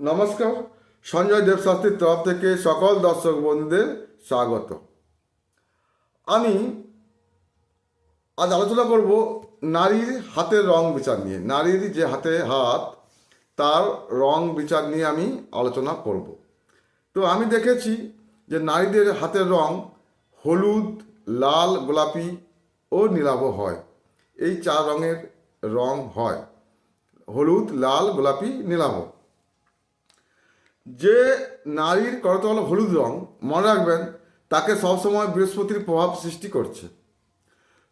নমস্কার, সঞ্জয় দেবশাস্ত্রীর তরফ থেকে সকল দর্শক বন্ধুদের স্বাগত। আমি আজ আলোচনা করব নারীর হাতের রং বিচার নিয়ে। নারীর যে হাতে হাত, তার রং বিচার নিয়ে আমি আলোচনা করব। তো আমি দেখেছি যে নারীদের হাতের রং হলুদ, লাল, গোলাপি ও নীলাভ হয়। এই চার রঙের রং হয়। হলুদ, লাল, গোলাপি, নীলাভ। যে নারীর করতল হলুদ রং, মনে রাখবেন, তাকে সবসময় বৃহস্পতির প্রভাব সৃষ্টি করছে।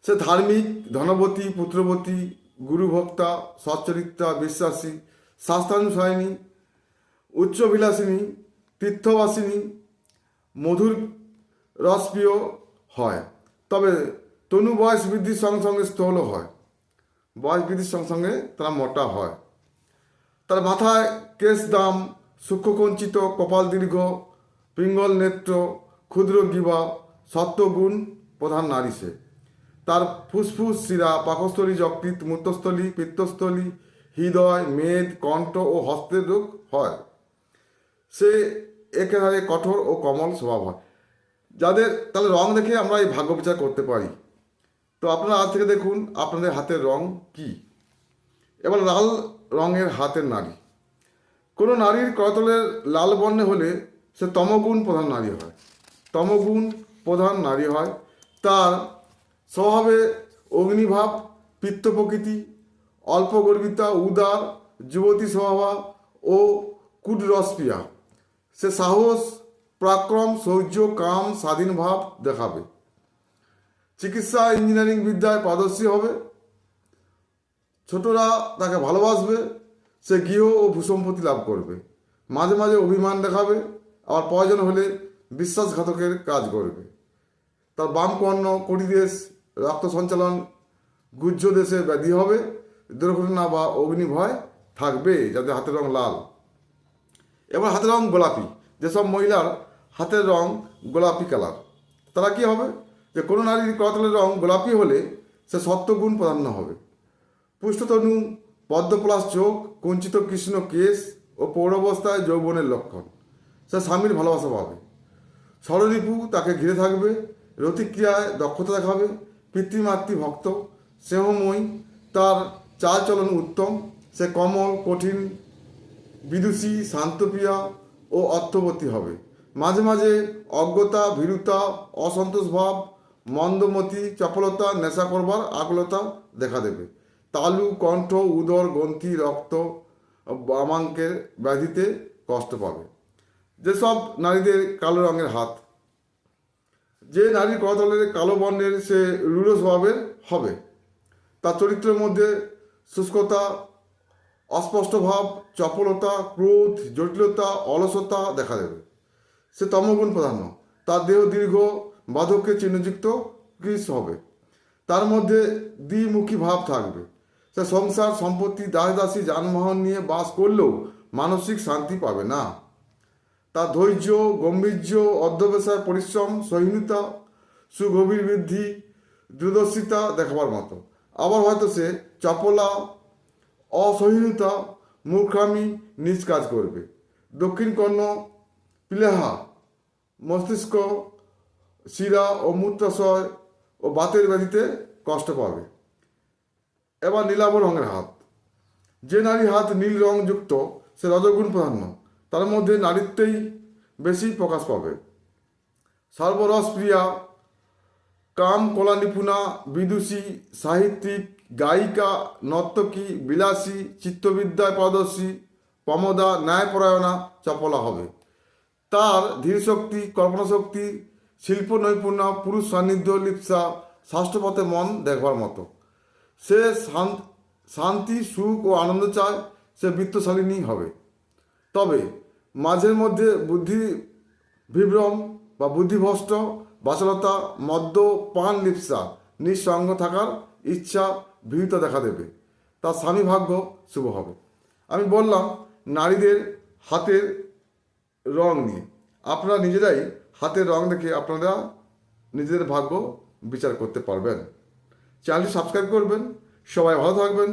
সে ধার্মিক, ধনবতী, পুত্রবতী, গুরুভক্তা সচ্চরিত্রা বিশ্বাসী শাস্ত্রানুসয়নী উচ্চবিলাসিনী, তীর্থবাসিনী, মধুর রসপ্রিয় হয়। তবে তনু বয়স বৃদ্ধির সঙ্গে সঙ্গে স্থূল হয়। বয়স বৃদ্ধির সঙ্গে সঙ্গে তারা মোটা হয়। তার মাথায় কেশ দাম সূক্ষ্মকঞ্চিত কপাল দীর্ঘ, পিঙ্গল নেত্র, ক্ষুদ্র গিবা সত্ত্বগুণ প্রধান নারী সে। তার ফুসফুস শিরা, পাকস্থলী যকৃত মূত্রস্থলী, পিত্তস্থলী, হৃদয়, মেদ, কণ্ঠ ও হস্তের রোগ হয়। সে একেবারে কঠোর ও কমল স্বভাব হয়। যাদের তাহলে রং দেখে আমরা এই ভাগ্য বিচার করতে পারি। তো আপনারা আজ থেকে দেখুন, আপনাদের হাতের রং কি? এবার লাল রঙের হাতের নারী। কোনো নারীর করতলের লাল বর্ণে হলে সে তমগুণ প্রধান নারী হয়। তমগুণ প্রধান নারী হয়। তার স্বভাবে অগ্নিভাব, পিত্ত প্রকৃতি, অল্প গর্বিতা, উদার, যুবতী স্বভাব ও কুটরসপ্রিয়া। সে সাহস, প্রাক্রম, শৌর্য, কাম, স্বাধীন ভাব দেখাবে। চিকিৎসা, ইঞ্জিনিয়ারিং বিদ্যায় পারদর্শী হবে। ছোটরা তাকে ভালোবাসবে। সে গৃহ ও ভূসম্পত্তি লাভ করবে। মাঝে মাঝে অভিমান দেখাবে, আবার প্রয়োজন হলে বিশ্বাসঘাতকের কাজ করবে। তার বাম কর্ণ কটিদেশ রক্ত সঞ্চালন গুজ্জ দেশে ব্যাধি হবে, দুর্ঘটনা বা অগ্নিভয় থাকবে যাদের হাতের রং লাল। এবার হাতের রং গোলাপি, যেসব মহিলার হাতের রং গোলাপি কালার, তারা কি হবে? যে কোনো নারীর করতলের রং গোলাপি হলে সে সত্ত্বগুণ প্রাধান্য হবে। পুষ্টতনু পদ্মপলাশ চোখ কুঞ্চিত কৃষ্ণ কেশ ও পৌরাবস্থায় যৌবনের লক্ষণ। সে স্বামীর ভালোবাসা পাবে। ষড়রিপু তাকে ঘিরে থাকবে রতিক্রিয়ায় দক্ষতা দেখাবে, পিতৃমাতৃ ভক্ত, স্নেহময়ী, তার চালচলন উত্তম, সে কমল, কঠিন, বিদুষী, শান্তপ্রিয়া ও অর্থবতী হবে। মাঝে মাঝে অজ্ঞতা, ভীরুতা অসন্তোষ ভাব মন্দমতি, চপলতা, নেশা করবার আকুলতা দেখা দেবে। তালু, কণ্ঠ, উদর, গ্রন্থি, রক্ত বামাঙ্কের ব্যাধিতে কষ্ট পাবে। যেসব নারীদের কালো রঙের হাত, যে নারীর করতলের কালো বর্ণের সে রূঢ় স্বভাবের হবে। তার চরিত্রের মধ্যে শুষ্কতা, অস্পষ্ট ভাব, চপলতা, ক্রোধ, জটিলতা, অলসতা দেখা দেবে। সে তমগুণ প্রাধান্য তার দেহ দীর্ঘ, বাধককে চিহ্নযুক্ত কৃষ হবে। তার মধ্যে দ্বিমুখী ভাব থাকবে। সে সংসার, সম্পত্তি, দাসদাসী, যানবাহন নিয়ে বাস করলেও মানসিক শান্তি পাবে না। তার ধৈর্য, গম্ভীর্য, অধ্যবসায়, পরিশ্রম সহিষ্ণুতা সুগভীর বৃদ্ধি, দূরদর্শিতা দেখাবার মতো। আবার হয়তো সে চপলা অসহিষ্ণুতা মূর্খামি নিজ কাজ করবে। দক্ষিণ কর্ণ, প্লেহা, মস্তিষ্ক, শিরা ও মূত্রাশয় ও বাতের ব্যাধিতে কষ্ট পাবে। এবার নীলাভ রঙের হাত। যে নারী হাত নীল রং যুক্ত, সে রজগুণ প্রাধান্য তার মধ্যে নারীত্বেই বেশি প্রকাশ পাবে। সর্বরস প্রিয়া, কাম কলা নিপুণা, বিদুষী, সাহিত্যিক, গায়িকা, নর্তকী, বিলাসী, চিত্তবিদ্যায় পারদর্শী প্রমদা ন্যায়পরায়ণা, চপলা হবে। তার ধীরশক্তি কল্পনাশক্তি শিল্প নৈপুণ্য, পুরুষ সান্নিধ্য, লিপসা ষষ্ঠপথে মন দেখবার মতো। সে শান- শান্তি, সুখ ও আনন্দ চায়, সে বৃত্তশালিনী হবে। তবে মাঝের মধ্যে বুদ্ধি বিভ্রম বা বুদ্ধিভ্রষ্ট, বাচলতা, মদ্য, পান লিপসা, নিঃসঙ্গ থাকার ইচ্ছা, ভীরতা দেখা দেবে। তার স্বামী ভাগ্য শুভ হবে। আমি বললাম, নারীদের হাতের রং নিয়ে। আপনারা নিজেরাই হাতের রং দেখে আপনারা নিজেদের ভাগ্য বিচার করতে পারবেন। চ্যানেলটি সাবস্ক্রাইব করবেন। সবাই ভালো থাকবেন।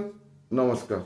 নমস্কার।